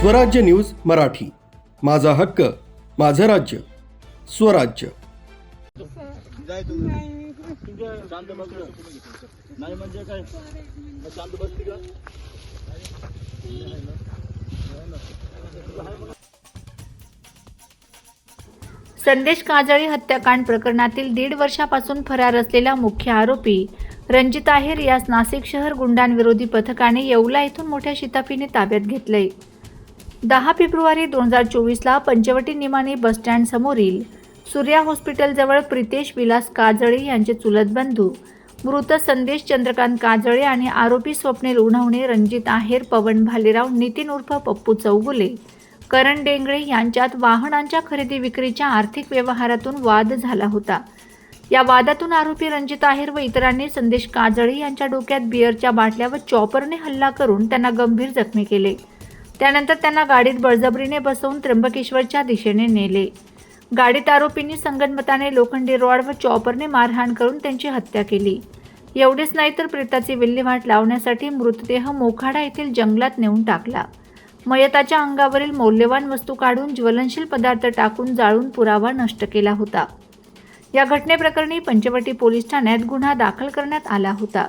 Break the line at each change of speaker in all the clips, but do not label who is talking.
स्वराज्य न्यूज मराठी. माझा हक्क माझं राज्य. स्वराज्य.
नाही म्हणजे काय शांत का
संदेश काजळी हत्याकांड प्रकरणातील दीड वर्षापासून फरार असलेला मुख्य आरोपी रणजित आहेर यास नाशिक शहर गुंडांविरोधी पथकाने येवला येथून मोठ्या शिताफीने ताब्यात घेतलंय. दहा फेब्रुवारी दोन हजार चोवीसला पंचवटी निमाणी बसस्टँडसमोरील सूर्या हॉस्पिटलजवळ प्रितेश विलास काजळे यांचे चुलत बंधू मृत संदेश चंद्रकांत काजळे आणि आरोपी स्वप्नील उन्हवणे रणजित आहेर पवन भालेराव नितीन उर्फ पप्पू चौगुले करण डेंगळे यांच्यात वाहनांच्या खरेदी विक्रीच्या आर्थिक व्यवहारातून वाद झाला होता. या वादातून आरोपी रणजित आहेर व इतरांनी संदेश काजळे यांच्या डोक्यात बिअरच्या बाटल्या व चॉपरने हल्ला करून त्यांना गंभीर जखमी केले. त्यानंतर त्यांना गाडीत बळजबरीने बसवून त्र्यंबकेश्वरच्या दिशेने नेले. गाडीत आरोपींनी संगनमताने लोखंडी रॉड व चॉपरने मारहाण करून त्यांची हत्या केली. एवढेच नाही तर प्रेताची विल्हेवाट लावण्यासाठी मृतदेह मोखाडा येथील जंगलात नेऊन टाकला. मयताच्या अंगावरील मौल्यवान वस्तू काढून ज्वलनशील पदार्थ टाकून जाळून पुरावा नष्ट केला होता. या घटनेप्रकरणी पंचवटी पोलीस ठाण्यात गुन्हा दाखल करण्यात आला होता.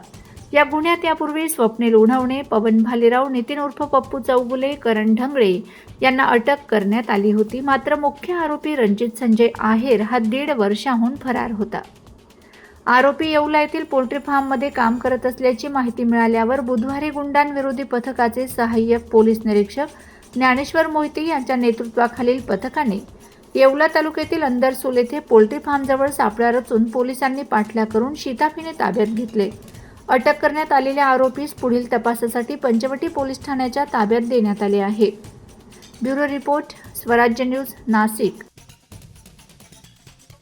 या गुन्ह्यात यापूर्वी स्वप्नील उन्हवणे पवन भालेराव नितीन उर्फ पप्पू चौगुले करण ढंगळे यांना अटक करण्यात आली होती. मात्र मुख्य आरोपी रणजित संजय आहेर हा दीड वर्षाहून फरार होता. आरोपी येवला येथील पोल्ट्री फार्ममध्ये काम करत असल्याची माहिती मिळाल्यावर बुधवारी गुंडांविरोधी पथकाचे सहाय्यक पोलीस निरीक्षक ज्ञानेश्वर मोहिते यांच्या नेतृत्वाखालील पथकाने येवला तालुक्यातील अंदरसोल येथे पोल्ट्री फार्मजवळ सापळा रचून पोलिसांनी पाठला करून शिताफीने ताब्यात घेतले. अटक करण्यात आलेल्या आरोपीस पुढील तपासासाठी पंचवटी पोलीस ठाण्याच्या ताब्यात देण्यात आले आहे. Bureau report Swarajya news Nashik.